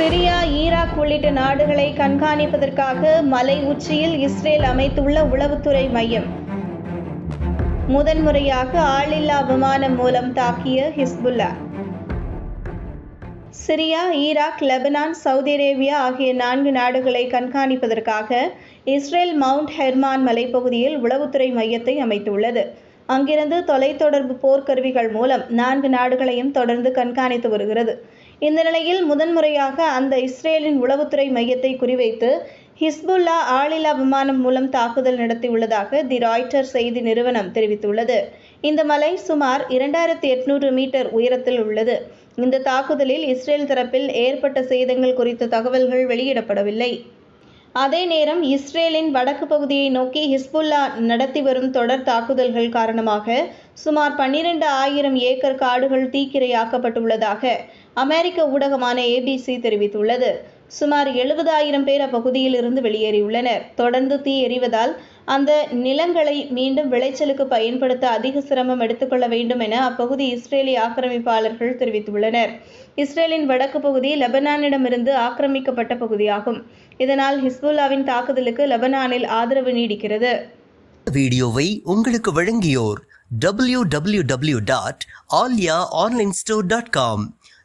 Syria Iraq உள்ளிட்ட நாடுகளை கண்காணிப்பதற்காக மலை உச்சியில் இஸ்ரேல் அமைத்துள்ள உளவுத்துறை மையம். முதன்முறையாக ஆளில்லா விமானம் மூலம் தாக்கிய Hezbollah. Syria Iraq Lebanon Saudi Arabia ஆகிய நான்கு நாடுகளை கண்காணிப்பதற்காக இஸ்ரேல் மவுண்ட் ஹெர்மான் மலைப்பகுதியில் உளவுத்துறை மையத்தை அமைத்துள்ளது. அங்கிருந்து தொலைத்தொடர்பு போர்க்கருவிகள் மூலம் நான்கு நாடுகளையும் தொடர்ந்து கண்காணித்து வருகிறது. இந்த நிலையில் முதன்முறையாக அந்த இஸ்ரேலின் உளவுத்துறை மையத்தை குறிவைத்து ஹிஸ்புல்லா ஆளில்லா விமானம் மூலம் தாக்குதல் நடத்தியுள்ளதாக தி ராய்டர் செய்தி நிறுவனம் தெரிவித்துள்ளது. இந்த மலை சுமார் இரண்டாயிரத்தி எட்நூறு மீட்டர் உயரத்தில் உள்ளது. இந்த தாக்குதலில் இஸ்ரேல் தரப்பில் ஏற்பட்ட சேதங்கள் குறித்த தகவல்கள் வெளியிடப்படவில்லை. அதே நேரம் இஸ்ரேலின் வடக்கு பகுதியை நோக்கி ஹிஸ்புல்லா நடத்தி வரும் தொடர் தாக்குதல்கள் காரணமாக சுமார் பன்னிரண்டு ஆயிரம் ஏக்கர் காடுகள் தீக்கிரையாக்கப்பட்டுள்ளதாக அமெரிக்க ஊடகமான ஏபிசி தெரிவித்துள்ளது. சுமார் எழுபதாயிரம் பேர் அப்பகுதியில் இருந்து வெளியேறியுள்ளனர். தொடர்ந்து தீ எறிவதால் அந்த நிலங்களை மீண்டும் விளைச்சலுக்கு பயன்படுத்த அதிக சிரமம் எடுத்துக்கொள்ள வேண்டும் என அப்பகுதி இஸ்ரேலிய ஆக்கிரமிப்பாளர்கள் தெரிவித்துள்ளனர். இஸ்ரேலின் வடக்கு பகுதி லெபனானிடமிருந்து ஆக்கிரமிக்கப்பட்ட பகுதியாகும். இதனால் ஹிஸ்புல்லாவின் தாக்குதலுக்கு லெபனானில் ஆதரவு நீடிக்கிறது. வீடியோவை உங்களுக்கு வழங்கியோர் W W W dot Aalya online store dot com.